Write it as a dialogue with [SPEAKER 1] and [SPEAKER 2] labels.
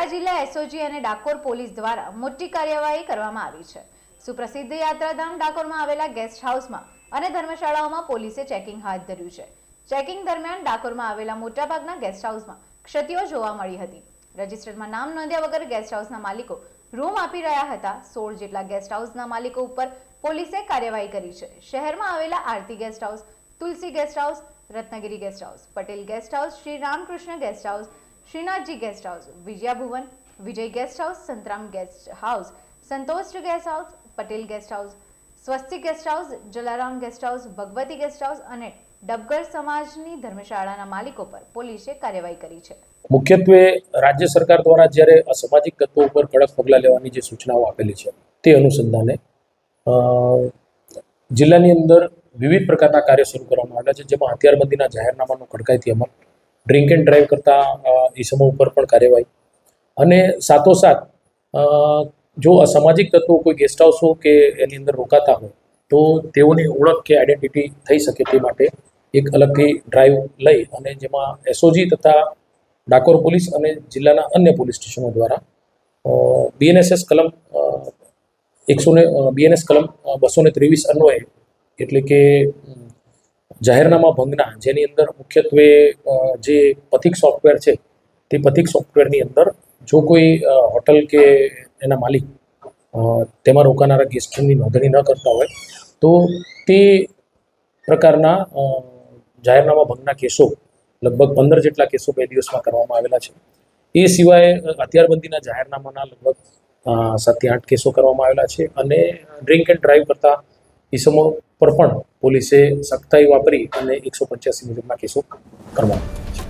[SPEAKER 1] SOG અને Dakor police દ્વારા મોટી કાર્યવાહી કરવામાં આવી છે. સુપ્રસિદ્ધ યાત્રાધામ ડાકોરમાં આવેલા ગેસ્ટ હાઉસમાં અને ધર્મશાળાઓમાં પોલીસે ચેકિંગ હાથ ધર્યું છે. ચેકિંગ દરમિયાન ડાકોરમાં આવેલા મોટાભાગના ગેસ્ટ હાઉસમાં ક્ષતિઓ જોવા મળી હતી. રજિસ્ટરમાં નામ નોંધ્યા વગર ગેસ્ટ હાઉસના માલિકો રૂમ આપી રહ્યા હતા. સોળ જેટલા ગેસ્ટ હાઉસના માલિકો ઉપર પોલીસે કાર્યવાહી કરી છે. શહેરમાં આવેલા Aarti guest house, Tulsi guest house, Ratnagiri guest house, Patel guest house, Shri Ramkrishna guest house Shrinathji guest house Vijaya Bhuvan, Vijay guest house Santram guest house Santosh guest house Patel guest house Swastik guest house Jalaram guest house Bhagwati guest house અને ડબગર સમાજની ધર્મશાળાના માલિકો પર પોલીસે કાર્યવાહી કરી છે.
[SPEAKER 2] મુખ્યત્વે રાજ્ય સરકાર દ્વારા જ્યારે અસામાજિક તત્વો ઉપર કડક પગલાં લેવાની જે સૂચનાઓ આપેલી છે, તે અનુસંધાને જિલ્લાની અંદર વિવિધ પ્રકારના કાર્ય શરૂ કરવામાં આવ્યા છે, જેમાં હથિયારબંધીના જાહેરનામાનો કડકાઈથી અમલ ડ્રિંક એન્ડ ડ્રાઈવ કરતા ઈસમો ઉપર પણ કાર્યવાહી. અને સાથોસાથ જો અસામાજિક તત્વો કોઈ ગેસ્ટ હાઉસો કે એની અંદર રોકાતા હોય, તો તેઓની ઓળખ કે આઈડેન્ટિટી થઈ શકે તે માટે એક અલગથી ડ્રાઈવ લઈ અને જેમાં એસઓજી તથા ડાકોર પોલીસ અને જિલ્લાના અન્ય પોલીસ સ્ટેશનો દ્વારા બીએનએસએસ કલમ એકસો ને બીએનએસ કલમ બસો ને ત્રેવીસ અન્વયે, એટલે કે જાહેરનામા ભંગના, જેની અંદર મુખ્યત્વે જે પથિક સોફ્ટવેર છે, તે પથિક સોફ્ટવેરની અંદર જો કોઈ હોટલ કે એના માલિક તેમાં રોકાનારા ગેસ્ટની નોંધણી ન કરતા હોય, તો તે પ્રકારના જાહેરનામા ભંગના કેસો, લગભગ પંદર જેટલા કેસો બે દિવસમાં કરવામાં આવેલા છે. એ સિવાય હથિયારબંધીના જાહેરનામાના લગભગ સાતથી આઠ કેસો કરવામાં આવેલા છે અને ડ્રિંક એન્ડ ડ્રાઈવ કરતા ઇસમો પર પણ પોલીસે સખ્તાઈ વાપરી અને એકસો પંચ્યાસી મુજબના કેસો કરવામાં આવ્યા છે.